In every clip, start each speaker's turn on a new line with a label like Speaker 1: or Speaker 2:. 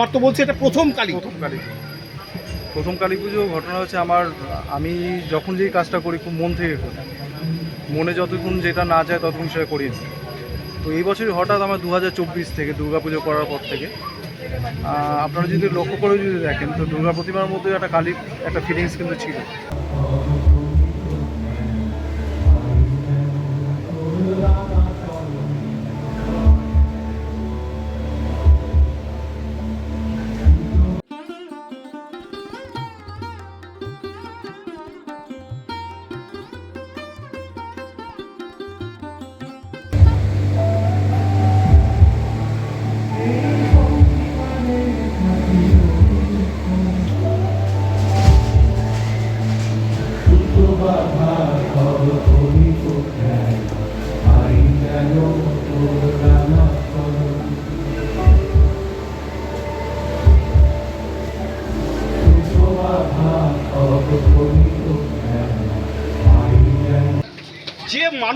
Speaker 1: তোমার তো বলছে এটা প্রথম কালী
Speaker 2: প্রথম কালী পুজো। প্রথম কালী পুজো ঘটনা হচ্ছে আমার, আমি যখন যেই কাজটা করি খুব মন থেকে করি মনে যতক্ষণ যেটা না যায় ততক্ষণ সেটা করি না। তো এই বছরই হঠাৎ আমার দু হাজার চব্বিশ থেকে দুর্গাপুজো করার পর থেকে আপনারা যদি লক্ষ্য করে যদি দেখেন, তো দুর্গা প্রতিমার মধ্যে একটা কালী একটা ফিলিংস কিন্তু ছিল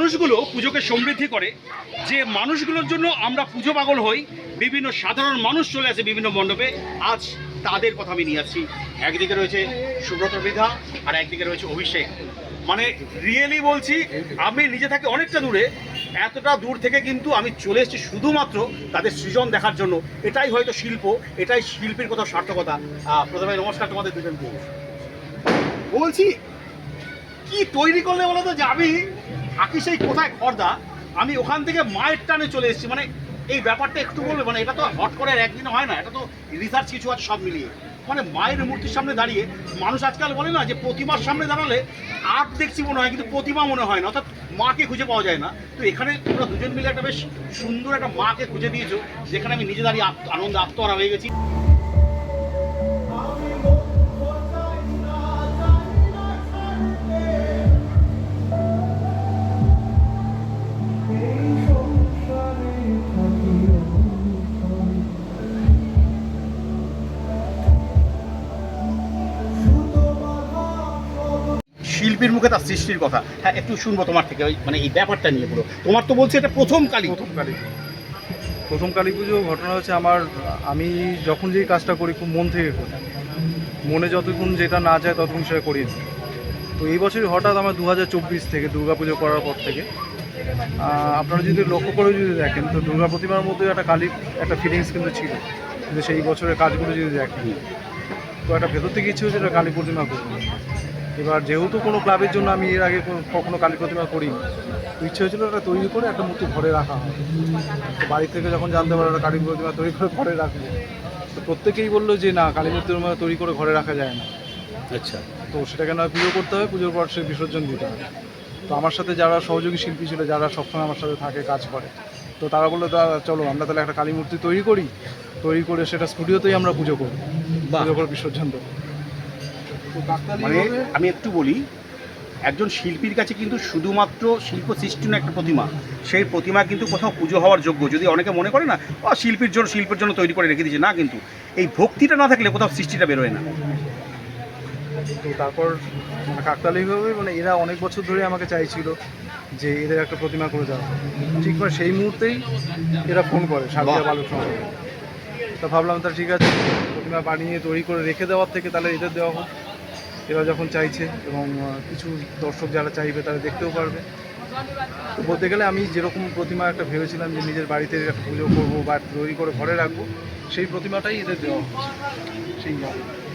Speaker 1: মানুষগুলো পুজোকে সমৃদ্ধি করে, যে মানুষগুলোর জন্য আমরা পুজো পাগল হই, বিভিন্ন সাধারণ মানুষ চলে আসে বিভিন্ন মণ্ডপে, আজ তাদের কথা আমি নিয়ে আসছি। একদিকে রয়েছে সুব্রত মৃধা আর একদিকে রয়েছে অভিষেক। মানে রিয়েলি বলছি, আমি নিজে থাকি অনেকটা দূরে, এতটা দূর থেকে কিন্তু আমি চলে এসেছি শুধুমাত্র তাদের সৃজন দেখার জন্য। এটাই হয়তো শিল্প, এটাই শিল্পীর কোথাও সার্থকতা। প্রথমে নমস্কার তোমাদের দুজনকে। বলছি, কি তৈরি করলে বলো তো যে আমি থাকি সেই কোথায় খর্দা, আমি ওখান থেকে মায়ের টানে চলে এসেছি। মানে এই ব্যাপারটা একটু বলবে মানে এটা তো হট করে একদিনে হয় না, এটা তো রিসার্চ কিছু আছে সব মিলিয়ে। মানে মায়ের মূর্তির সামনে দাঁড়িয়ে, মানুষ আজকাল বলে না যে প্রতিমার সামনে দাঁড়ালে আর দেখছি মনে হয়, কিন্তু প্রতিমা মনে হয় না, অর্থাৎ মাকে খুঁজে পাওয়া যায় না। তো এখানে তোমরা দুজন মিলে একটা বেশ সুন্দর একটা মাকে খুঁজে দিয়েছ, যেখানে আমি নিজে দাঁড়িয়ে আনন্দে আত্মহারা হয়ে গেছি। মুখে তার সৃষ্টির কথা। হ্যাঁ একটু শুনব তোমার থেকে, ওই মানে এই ব্যাপারটা নিয়ে পুরো। তোমার তো বলছে এটা প্রথম কালী।
Speaker 2: প্রথম কালী। প্রথম কালী পুজো, ঘটনা হচ্ছে আমার, আমি যখন যেই কাজটা করি, খুব মন থেকে করি। মনে যতক্ষণ যেটা না যায়, ততক্ষণ সেটা করি। তো এই বছরই হঠাৎ আমার দু হাজার চব্বিশ থেকে দুর্গা পুজো করার পর থেকে আপনারা যদি লক্ষ্য করে যদি দেখেন, তো দুর্গা প্রতিমার মধ্যে একটা কালী একটা ফিলিংস কিন্তু ছিল। কিন্তু সেই বছরের কাজগুলো যদি দেখেন, তো একটা ভেতর থেকে ইচ্ছে হচ্ছে কালী প্রতিমা করব এবার যেহেতু কোনো ক্লাবের জন্য আমি এর আগে কখনো কালী প্রতিমা করিনি ইচ্ছে হয়েছিল একটা তৈরি করে একটা মূর্তি ঘরে রাখা হয়। তো বাড়ি থেকে যখন জানতে একটা কালী প্রতিমা তৈরি করে ঘরে রাখব তো প্রত্যেকেই বলল যে না কালী প্রতিমা তৈরি করে ঘরে রাখা যায় না।
Speaker 1: আচ্ছা।
Speaker 2: তো সেটাকে না পুজো করতে হবে পুজোর পর সে বিসর্জন দিতে হবে তো আমার সাথে যারা সহযোগী শিল্পী ছিল যারা সবসময় আমার সাথে থাকে কাজ করে তো তারা বলল দাদা চলো আমরা তাহলে একটা কালী মূর্তি তৈরি করি। তৈরি করে সেটা স্টুডিওতেই আমরা পুজো করব
Speaker 1: বাহ।
Speaker 2: পুজো করে বিসর্জন দেবো।
Speaker 1: মানে আমি একটু বলি একজন শিল্পীর কাছে কিন্তু শুধুমাত্র শিল্প সৃষ্টি না একটা প্রতিমা। সেই প্রতিমা কিন্তু কোথাও পুজো হওয়ার যোগ্য। যদি অনেকে মনে করে না ও শিল্পীর জন্য শিল্পের জন্য তৈরি করে রেখে দিয়েছে। না কিন্তু এই ভক্তিটা না থাকলে কোথাও সৃষ্টিটা বেরোয় না।
Speaker 2: তো তারপর কাকতালীয়ভাবে মানে এরা অনেক বছর ধরে আমাকে চাইছিল যে এদের একটা প্রতিমা করে যাওয়া ঠিক করে সেই মুহূর্তেই এরা ফোন করে সাবিয়া। বালুর সঙ্গে। তা ভাবলাম তা ঠিক আছে প্রতিমা বানিয়ে তৈরি করে রেখে দেওয়ার থেকে তাহলে এদের দেওয়া হোক। এরা যখন চাইছে এবং কিছু দর্শক যারা চাইবে তারা দেখতেও পারবে। তো বলতে গেলে আমি যেরকম প্রতিমা একটা ভেবেছিলাম যে নিজের বাড়িতে একটা পুজো করব বা তৈরি করে ঘরে রাখব সেই প্রতিমাটাই এদের দেওয়া হচ্ছে। সেই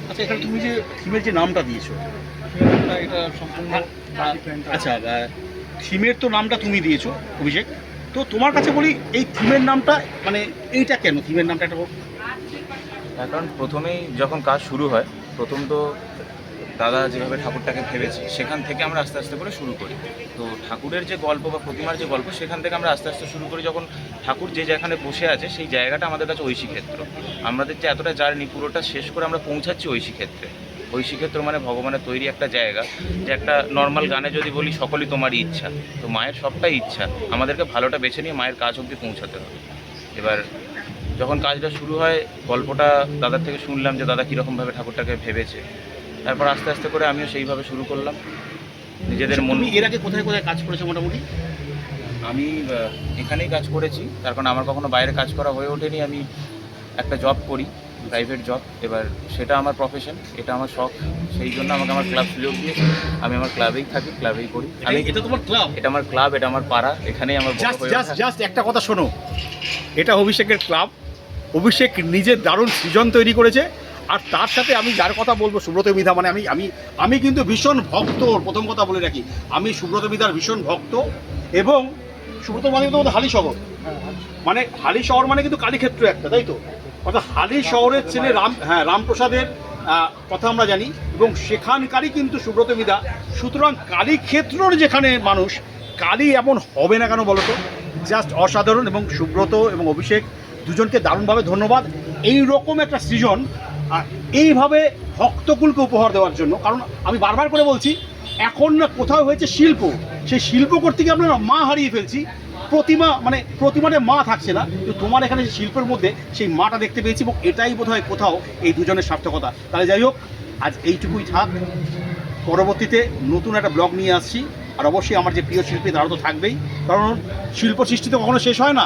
Speaker 1: আচ্ছা এখানে তুমি যে থিমের যে নামটা দিয়েছ
Speaker 2: এটা এটা সম্পূর্ণ
Speaker 1: আচ্ছা থিমের তো নামটা তুমি দিয়েছ অভিষেক। তো তোমার কাছে বলি এই থিমের নামটা মানে এইটা কেন থিমের নামটা একটা বল-
Speaker 3: কারণ প্রথমেই যখন কাজ শুরু হয় প্রথম তো দাদা যেভাবে ঠাকুরটাকে ভেবেছে, সেখান থেকে আমরা আস্তে আস্তে করে শুরু করি। তো ঠাকুরের যে গল্প বা প্রতিমার যে গল্প, সেখান থেকে আমরা আস্তে আস্তে শুরু করি যখন ঠাকুর যে যেখানে বসে আছে, সেই জায়গাটা আমাদের কাছে ঐশী ক্ষেত্র আমাদের যে এতটা জার্নি, পুরোটা শেষ করে আমরা পৌঁছাচ্ছি ঐশী ক্ষেত্রে ঐশী ক্ষেত্র মানে ভগবানের তৈরি একটা জায়গা, যে একটা নর্মাল গানে যদি বলি, সকলই তোমারই ইচ্ছা। তো মায়ের সবটাই ইচ্ছা। আমাদেরকে ভালোটা বেছে নিয়ে মায়ের কাজ অবধি পৌঁছাতে হবে। এবার যখন কাজটা শুরু হয়, গল্পটা দাদার থেকে শুনলাম যে দাদা কীরকমভাবে ঠাকুরটাকে ভেবেছে। তারপর আস্তে আস্তে করে আমিও সেইভাবে শুরু করলাম। নিজেদের মন
Speaker 1: এর আগে কোথায় কোথায় কাজ করেছ মোটামুটি?
Speaker 3: আমি এখানেই কাজ করেছি। তার কারণ আমার কখনো বাইরে কাজ করা হয়ে ওঠেনি। আমি একটা জব করি প্রাইভেট জব এবার সেটা আমার প্রফেশন এটা আমার শখ। সেই জন্য আমাকে আমার ক্লাব সুযোগ দিয়েছে। আমি আমার ক্লাবেই থাকি ক্লাবেই করি। আমি
Speaker 1: এটা- তোমার ক্লাব
Speaker 3: এটা আমার ক্লাব এটা আমার পাড়া। এখানেই আমার
Speaker 1: জাস্ট জাস্ট একটা কথা শোনো। এটা অভিষেকের ক্লাব অভিষেক নিজের দারুণ সৃজন তৈরি করেছে। আর তার সাথে আমি যার কথা বলব, সুব্রত বিধা মানে আমি আমি আমি কিন্তু ভীষণ ভক্ত প্রথম কথা বলে রাখি। আমি সুব্রত বিধার ভীষণ ভক্ত এবং সুব্রত মানে কিন্তু হালি শহর মানে হালি শহর মানে কিন্তু কালীক্ষেত্র একটা, তাই তো? অর্থাৎ হালি শহরের ছেলে রাম হ্যাঁ রামপ্রসাদের কথা আমরা জানি এবং সেখানকারই কিন্তু সুব্রত বিধা। সুতরাং কালীক্ষেত্রর যেখানে মানুষ, কালী এমন হবে না কেন বলতো? জাস্ট অসাধারণ এবং সুব্রত এবং অভিষেক দুজনকে দারুণভাবে ধন্যবাদ। এই রকম একটা সৃজন আহ, এইভাবে ভক্তকুলকে উপহার দেওয়ার জন্য কারণ আমি বারবার করে বলছি এখন না কোথাও হয়েছে শিল্প সেই শিল্প করতে গিয়ে আমরা মা হারিয়ে ফেলছি প্রতিমা মানে প্রতিমানে মা থাকছে না কিন্তু তোমার এখানে শিল্পের মধ্যে সেই মাটা দেখতে পেয়েছি এবং এটাই বোধ হয় কোথাও এই দুজনের সার্থকতা। তাহলে যাই হোক আজ এইটুকুই থাক পরবর্তীতে নতুন একটা ব্লগ নিয়ে আসছি আর অবশ্যই আমার যে প্রিয় শিল্পী তারা তো থাকবেই কারণ শিল্প সৃষ্টি তো কখনো শেষ হয় না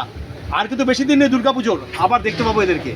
Speaker 1: আর কিন্তু বেশি দিন নেই দুর্গাপুজোর আবার দেখতে পাবো এদেরকে।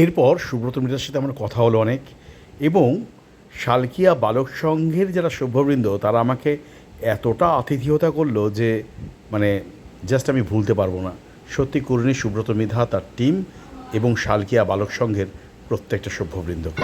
Speaker 1: এরপর সুব্রত মিত্রের সাথে আমার কথা হলো অনেক এবং শালকিয়া বালক সংঘের যারা সভ্যবৃন্দ, তারা আমাকে এতটা আতিথেয়তা করল যে মানে জাস্ট আমি ভুলতে পারব না। সত্যি করুণী সুব্রত মিধা তার টিম এবং শালকিয়া বালক সংঘের প্রত্যেকটা সভ্যবৃন্দকে